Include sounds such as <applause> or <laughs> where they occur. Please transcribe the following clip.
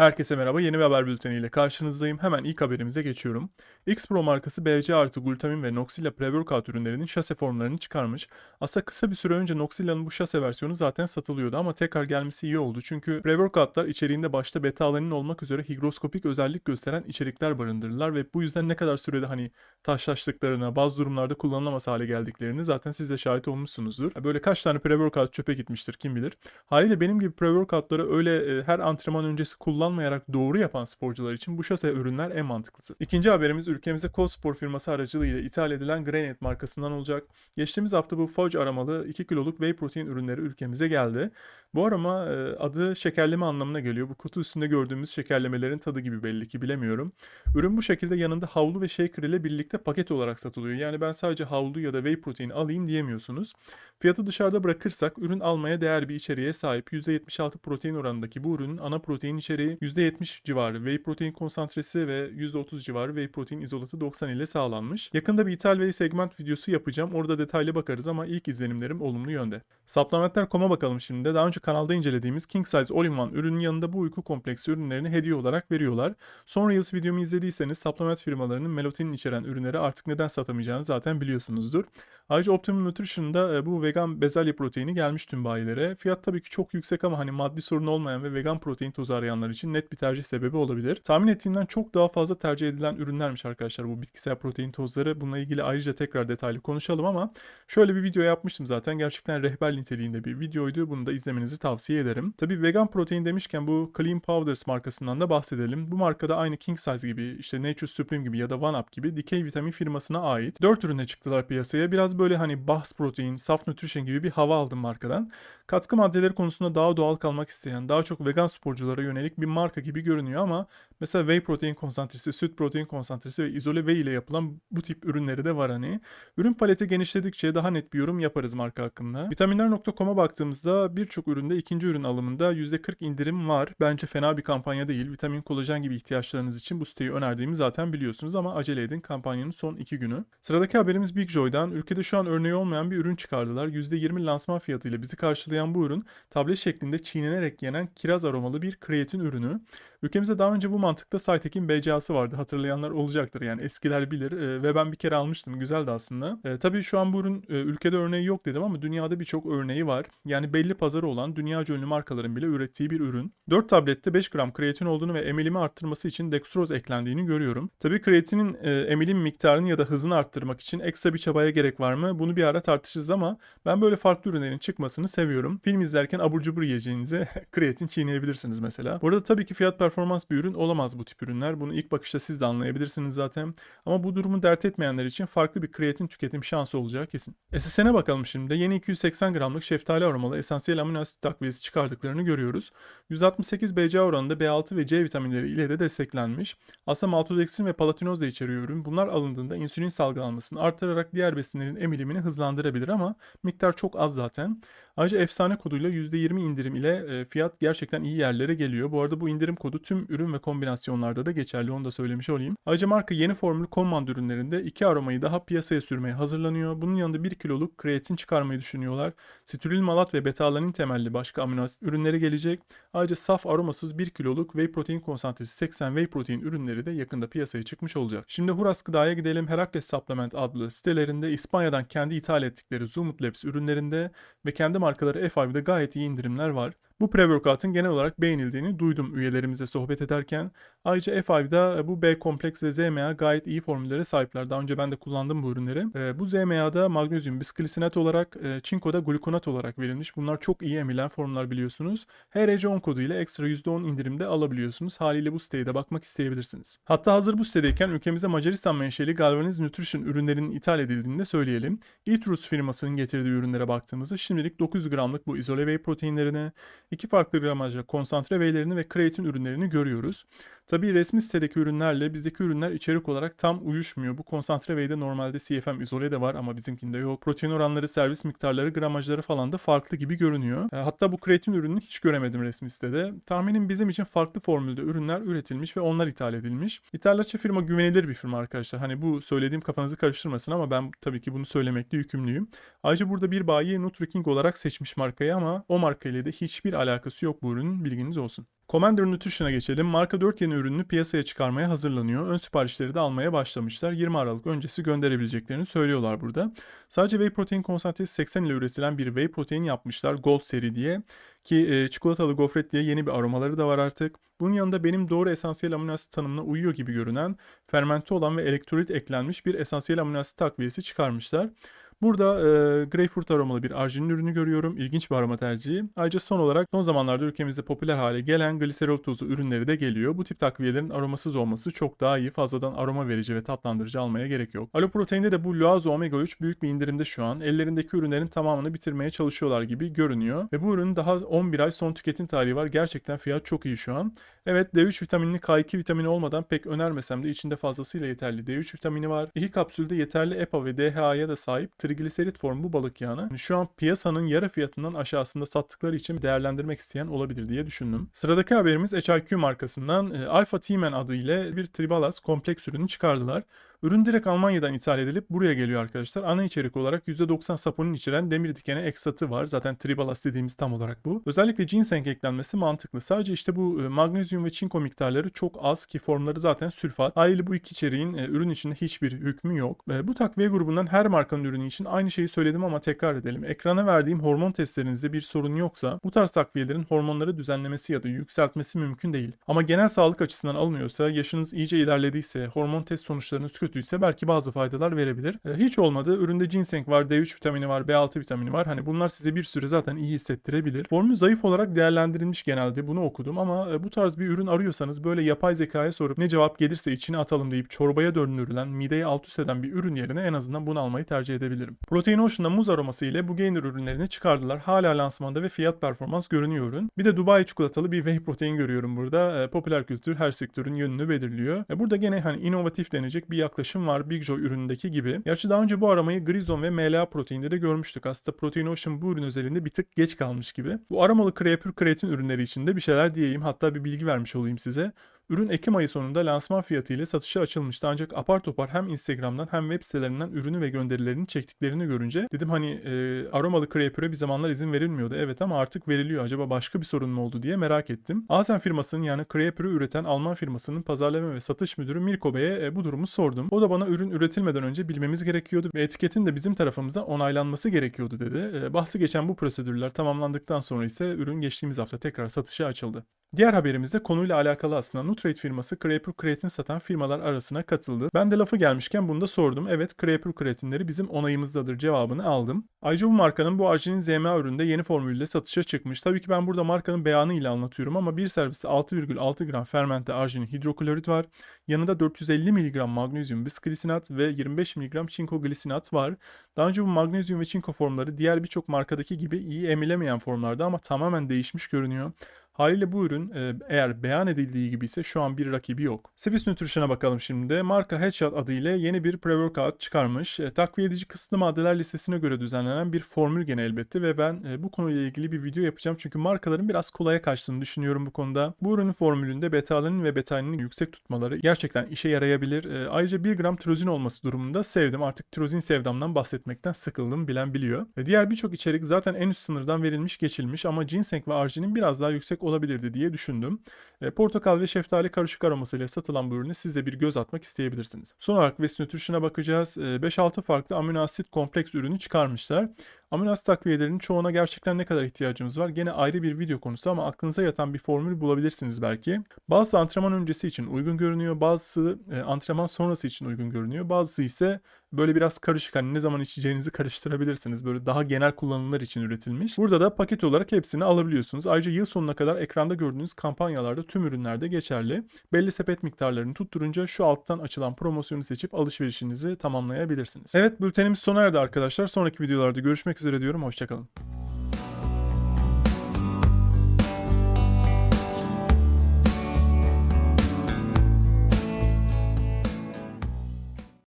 Herkese merhaba. Yeni bir haber bülteniyle karşınızdayım. Hemen ilk haberimize geçiyorum. X-Pro markası BC artı glutamin ve Noxilla pre-workout ürünlerinin şase formlarını çıkarmış. Aslında kısa bir süre önce Noxilla'nın bu şase versiyonu zaten satılıyordu ama tekrar gelmesi iyi oldu. Çünkü pre-workoutlar içeriğinde başta beta alanin olmak üzere higroskopik özellik gösteren içerikler barındırırlar ve bu yüzden ne kadar sürede hani taşlaştıklarına, bazı durumlarda kullanılamaz hale geldiklerini zaten siz de şahit olmuşsunuzdur. Böyle kaç tane pre-workout çöpe gitmiştir kim bilir. Haliyle benim gibi pre-workoutları öyle e, her antrenman öncesi kullanmayarak doğru yapan sporcular için bu şase ürünler en mantıklısı. İkinci haberimiz ülkemize Cospor firması aracılığıyla ithal edilen Granite markasından olacak. Geçtiğimiz hafta bu Fudge aramalı 2 kiloluk whey protein ürünleri ülkemize geldi. Bu arama e, adı şekerleme anlamına geliyor. Bu kutu üstünde gördüğümüz şekerlemelerin tadı gibi belli ki bilemiyorum. Ürün bu şekilde yanında havlu ve shaker ile birlikte paket olarak satılıyor. Yani ben sadece havlu ya da whey protein alayım diyemiyorsunuz. Fiyatı dışarıda bırakırsak ürün almaya değer bir içeriğe sahip. %76 protein oranındaki bu ürünün ana protein içeriği %70 civarı whey protein konsantresi ve %30 civarı whey protein izolatı 90 ile sağlanmış. Yakında bir ithal whey segment videosu yapacağım. Orada detaylı bakarız ama ilk izlenimlerim olumlu yönde. Supplementler.com'a bakalım şimdi de. Daha önce kanalda incelediğimiz King Size All-in-One ürünün yanında bu uyku kompleksi ürünlerini hediye olarak veriyorlar. Son Reels videomu izlediyseniz supplement firmalarının melatonin içeren ürünleri artık neden satamayacağını zaten biliyorsunuzdur. Ayrıca Optimum Nutrition'da e, bu vegan bezelye proteini gelmiş tüm bayilere. Fiyat tabii ki çok yüksek ama hani maddi sorun olmayan ve vegan protein tozu arayanlar için net bir tercih sebebi olabilir. Tahmin ettiğimden çok daha fazla tercih edilen ürünlermiş arkadaşlar bu bitkisel protein tozları. Bununla ilgili ayrıca tekrar detaylı konuşalım ama şöyle bir video yapmıştım zaten. Gerçekten rehber niteliğinde bir videoydu. Bunu da izlemenizi tavsiye ederim. Tabii vegan protein demişken bu Clean Powders markasından da bahsedelim. Bu markada aynı King Size gibi, işte Nature Supreme gibi ya da One Up gibi dikey vitamin firmasına ait 4 ürüne çıktılar piyasaya. Biraz böyle hani Bahs Protein, Saf Nutrition gibi bir hava aldım markadan. Katkı maddeleri konusunda daha doğal kalmak isteyen, daha çok vegan sporculara yönelik bir marka gibi görünüyor ama mesela whey protein konsantresi, süt protein konsantresi ve izole whey ile yapılan bu tip ürünleri de var hani. Ürün paleti genişledikçe daha net bir yorum yaparız marka hakkında. Vitaminler.com'a baktığımızda birçok üründe ikinci ürün alımında %40 indirim var. Bence fena bir kampanya değil. Vitamin, kolajen gibi ihtiyaçlarınız için bu siteyi önerdiğimi zaten biliyorsunuz ama acele edin kampanyanın son iki günü. Sıradaki haberimiz Big Joy'dan. Ülkede şu an örneği olmayan bir ürün çıkardılar. %20 lansman fiyatıyla bizi karşılayan bu ürün tablet şeklinde çiğnenerek yenen kiraz aromalı bir kreatin ürünü. Ülkemizde daha önce bu mantıkta Saytek'in BCA'sı vardı. Hatırlayanlar olacaktır yani eskiler bilir e, ve ben bir kere almıştım. Güzeldi aslında. E, tabii şu an bu ürün e, ülkede örneği yok dedim ama dünyada birçok örneği var. Yani belli pazarı olan dünyaca ünlü markaların bile ürettiği bir ürün. 4 tablette 5 gram kreatin olduğunu ve emilimi arttırması için dextroz eklendiğini görüyorum. Tabii kreatinin e, emilim miktarını ya da hızını arttırmak için ekstra bir çabaya gerek var mı? Bunu bir ara tartışırız ama ben böyle farklı ürünlerin çıkmasını seviyorum. Film izlerken abur cubur yiyeceğinize <laughs> kreatin çiğneyebilirsiniz mesela. Bu arada tabii ki fiyat performans bir ürün olamaz bu tip ürünler. Bunu ilk bakışta siz de anlayabilirsiniz zaten. Ama bu durumu dert etmeyenler için farklı bir kreatin tüketim şansı olacağı kesin. SSN'e bakalım şimdi. Yeni 280 gramlık şeftali aromalı esansiyel amino asit takviyesi çıkardıklarını görüyoruz. 168 BCA oranında B6 ve C vitaminleri ile de desteklenmiş. Aslında maltodeksin ve palatinoz da içeriyor ürün. Bunlar alındığında insülin salgılanmasını artırarak diğer besinlerin emilimini hızlandırabilir ama miktar çok az zaten. Ayrıca efsane koduyla %20 indirim ile e, fiyat gerçekten iyi yerlere geliyor. Bu arada bu indirim kodu tüm ürün ve kombinasyonlarda da geçerli onu da söylemiş olayım. Ayrıca marka yeni formül Command ürünlerinde iki aromayı daha piyasaya sürmeye hazırlanıyor. Bunun yanında 1 kiloluk kreatin çıkarmayı düşünüyorlar. Sitril malat ve beta-alanin temelli başka amino asit ürünleri gelecek. Ayrıca saf aromasız 1 kiloluk whey protein konsantresi 80 whey protein ürünleri de yakında piyasaya çıkmış olacak. Şimdi Huras Gıda'ya gidelim. Herakles Supplement adlı sitelerinde İspanya'dan kendi ithal ettikleri Zoomut Labs ürünlerinde ve kendi markaları F5'de gayet iyi indirimler var. Bu pre-workout'ın genel olarak beğenildiğini duydum üyelerimize sohbet ederken. Ayrıca F5'da bu B kompleks ve ZMA gayet iyi formüllere sahipler. Daha önce ben de kullandım bu ürünleri. E, bu ZMA'da magnezyum bisklisinat olarak, e, çinkoda glukonat olarak verilmiş. Bunlar çok iyi emilen formlar biliyorsunuz. HRC10 kodu ile ekstra %10 indirimde alabiliyorsunuz. Haliyle bu siteye de bakmak isteyebilirsiniz. Hatta hazır bu sitedeyken ülkemize Macaristan menşeli Galvaniz Nutrition ürünlerinin ithal edildiğini de söyleyelim. Eatrus firmasının getirdiği ürünlere baktığımızda şimdilik 900 gramlık bu izole whey proteinlerine, iki farklı gramajla konsantre whey'lerini ve kreatin ürünlerini görüyoruz. Tabii resmi sitedeki ürünlerle bizdeki ürünler içerik olarak tam uyuşmuyor. Bu konsantre whey'de normalde CFM izole de var ama bizimkinde yok. Protein oranları, servis miktarları, gramajları falan da farklı gibi görünüyor. E, Hatta bu kreatin ürününü hiç göremedim resmi sitede. Tahminim bizim için farklı formülde ürünler üretilmiş ve onlar ithal edilmiş. İthalatçı firma güvenilir bir firma arkadaşlar. Hani bu söylediğim kafanızı karıştırmasın ama ben tabii ki bunu söylemekle yükümlüyüm. Ayrıca burada bir bayi NutriKing olarak seçmiş markayı ama o markayla da hiçbir alakası yok bu ürünün bilginiz olsun. Commander Nutrition'a geçelim. Marka 4 yeni ürününü piyasaya çıkarmaya hazırlanıyor. Ön siparişleri de almaya başlamışlar. 20 Aralık öncesi gönderebileceklerini söylüyorlar burada. Sadece whey protein konsantresi 80 ile üretilen bir whey protein yapmışlar. Gold seri diye. Ki e, çikolatalı gofret diye yeni bir aromaları da var artık. Bunun yanında benim doğru esansiyel amino asit tanımına uyuyor gibi görünen fermente olan ve elektrolit eklenmiş bir esansiyel amino asit takviyesi çıkarmışlar. Burada e, greyfurt aromalı bir arginin ürünü görüyorum. İlginç bir aroma tercihi. Ayrıca son olarak son zamanlarda ülkemizde popüler hale gelen gliserol tuzu ürünleri de geliyor. Bu tip takviyelerin aromasız olması çok daha iyi. Fazladan aroma verici ve tatlandırıcı almaya gerek yok. Aloprotein'de de bu Luazo Omega 3 büyük bir indirimde şu an. Ellerindeki ürünlerin tamamını bitirmeye çalışıyorlar gibi görünüyor. Ve bu ürünün daha 11 ay son tüketim tarihi var. Gerçekten fiyat çok iyi şu an. Evet D3 vitaminli K2 vitamini olmadan pek önermesem de içinde fazlasıyla yeterli D3 vitamini var. İki kapsülde yeterli EPA ve DHA'ya da sahip trigliserit formu bu balık yağını. Yani şu an piyasanın yarı fiyatından aşağısında sattıkları için değerlendirmek isteyen olabilir diye düşündüm. Sıradaki haberimiz HIQ markasından e, Alpha T-Man adıyla bir Tribalas kompleks ürünü çıkardılar. Ürün direkt Almanya'dan ithal edilip buraya geliyor arkadaşlar. Ana içerik olarak %90 saponin içeren demir dikene ekstratı var. Zaten tribalas dediğimiz tam olarak bu. Özellikle ginseng eklenmesi mantıklı. Sadece işte bu e, magnezyum ve çinko miktarları çok az ki formları zaten sülfat. Haliyle bu iki içeriğin e, ürün içinde hiçbir hükmü yok. E, bu takviye grubundan her markanın ürünü için aynı şeyi söyledim ama tekrar edelim. Ekrana verdiğim hormon testlerinizde bir sorun yoksa bu tarz takviyelerin hormonları düzenlemesi ya da yükseltmesi mümkün değil. Ama genel sağlık açısından alınıyorsa, yaşınız iyice ilerlediyse, hormon test sonuçlarınız kötüyse belki bazı faydalar verebilir. E, hiç olmadı üründe ginseng var, D3 vitamini var, B6 vitamini var. Hani bunlar size bir süre zaten iyi hissettirebilir. Formül zayıf olarak değerlendirilmiş genelde bunu okudum ama e, bu tarz bir ürün arıyorsanız böyle yapay zekaya sorup ne cevap gelirse içine atalım deyip çorbaya döndürülen, mideye alt üst eden bir ürün yerine en azından bunu almayı tercih edebilirim. Protein Ocean'da muz aroması ile bu gainer ürünlerini çıkardılar. Hala lansmanda ve fiyat performans görünüyor ürün. Bir de Dubai çikolatalı bir whey protein görüyorum burada. E, popüler kültür her sektörün yönünü belirliyor. Burada gene hani inovatif denecek bir yaklaşım var Big Joy ürünündeki gibi. Gerçi daha önce bu aramayı Grizon ve MLA proteinde de görmüştük. Aslında Protein Ocean bu ürün özelinde bir tık geç kalmış gibi. Bu aromalı kreatür kreatin ürünleri için de bir şeyler diyeyim. Hatta bir bilgi vermiş olayım size. Ürün Ekim ayı sonunda lansman fiyatı ile satışa açılmıştı ancak apar topar hem Instagram'dan hem web sitelerinden ürünü ve gönderilerini çektiklerini görünce dedim hani e, aromalı krepüre bir zamanlar izin verilmiyordu. Evet ama artık veriliyor. Acaba başka bir sorun mu oldu diye merak ettim. Asen firmasının yani krepürü üreten Alman firmasının pazarlama ve satış müdürü Mirko Bey'e e, bu durumu sordum. O da bana ürün üretilmeden önce bilmemiz gerekiyordu ve etiketin de bizim tarafımıza onaylanması gerekiyordu dedi. E, bahsi geçen bu prosedürler tamamlandıktan sonra ise ürün geçtiğimiz hafta tekrar satışa açıldı. Diğer haberimizde konuyla alakalı aslında Nutrate firması Creapure Creatine satan firmalar arasına katıldı. Ben de lafı gelmişken bunu da sordum. Evet Creapure Creatine'leri bizim onayımızdadır cevabını aldım. Ayrıca bu markanın bu arginin ZMA üründe yeni formülle satışa çıkmış. Tabii ki ben burada markanın beyanı ile anlatıyorum ama bir serviste 6,6 gram fermente arginin hidroklorit var. Yanında 450 mg magnezyum bisglisinat ve 25 mg çinko glisinat var. Daha önce bu magnezyum ve çinko formları diğer birçok markadaki gibi iyi emilemeyen formlarda ama tamamen değişmiş görünüyor. Haliyle bu ürün e, eğer beyan edildiği gibi ise şu an bir rakibi yok. Swiss Nutrition'a bakalım şimdi. Marka Headshot adıyla yeni bir pre-workout çıkarmış. E, takviye edici kısıtlı maddeler listesine göre düzenlenen bir formül gene elbette ve ben e, bu konuyla ilgili bir video yapacağım. Çünkü markaların biraz kolaya kaçtığını düşünüyorum bu konuda. Bu ürünün formülünde beta-alanin ve beta-alinin yüksek tutmaları gerçekten işe yarayabilir. E, ayrıca 1 gram tirozin olması durumunda sevdim. Artık tirozin sevdamdan bahsetmekten sıkıldım bilen biliyor. Diğer birçok içerik zaten en üst sınırdan verilmiş geçilmiş ama ginseng ve arginin biraz daha yüksek olabilirdi diye düşündüm. E, portakal ve şeftali karışık aromasıyla satılan bu ürüne siz de bir göz atmak isteyebilirsiniz. Son olarak West Nutrition'a bakacağız. E, 5-6 farklı amino asit kompleks ürünü çıkarmışlar. Amino asit takviyelerinin çoğuna gerçekten ne kadar ihtiyacımız var? Gene ayrı bir video konusu ama aklınıza yatan bir formül bulabilirsiniz belki. Bazısı antrenman öncesi için uygun görünüyor, bazısı e, antrenman sonrası için uygun görünüyor, bazısı ise böyle biraz karışık hani ne zaman içeceğinizi karıştırabilirsiniz. Böyle daha genel kullanımlar için üretilmiş. Burada da paket olarak hepsini alabiliyorsunuz. Ayrıca yıl sonuna kadar ekranda gördüğünüz kampanyalarda tüm ürünlerde geçerli. Belli sepet miktarlarını tutturunca şu alttan açılan promosyonu seçip alışverişinizi tamamlayabilirsiniz. Evet bültenimiz sona erdi arkadaşlar. Sonraki videolarda görüşmek üzere diyorum. Hoşçakalın.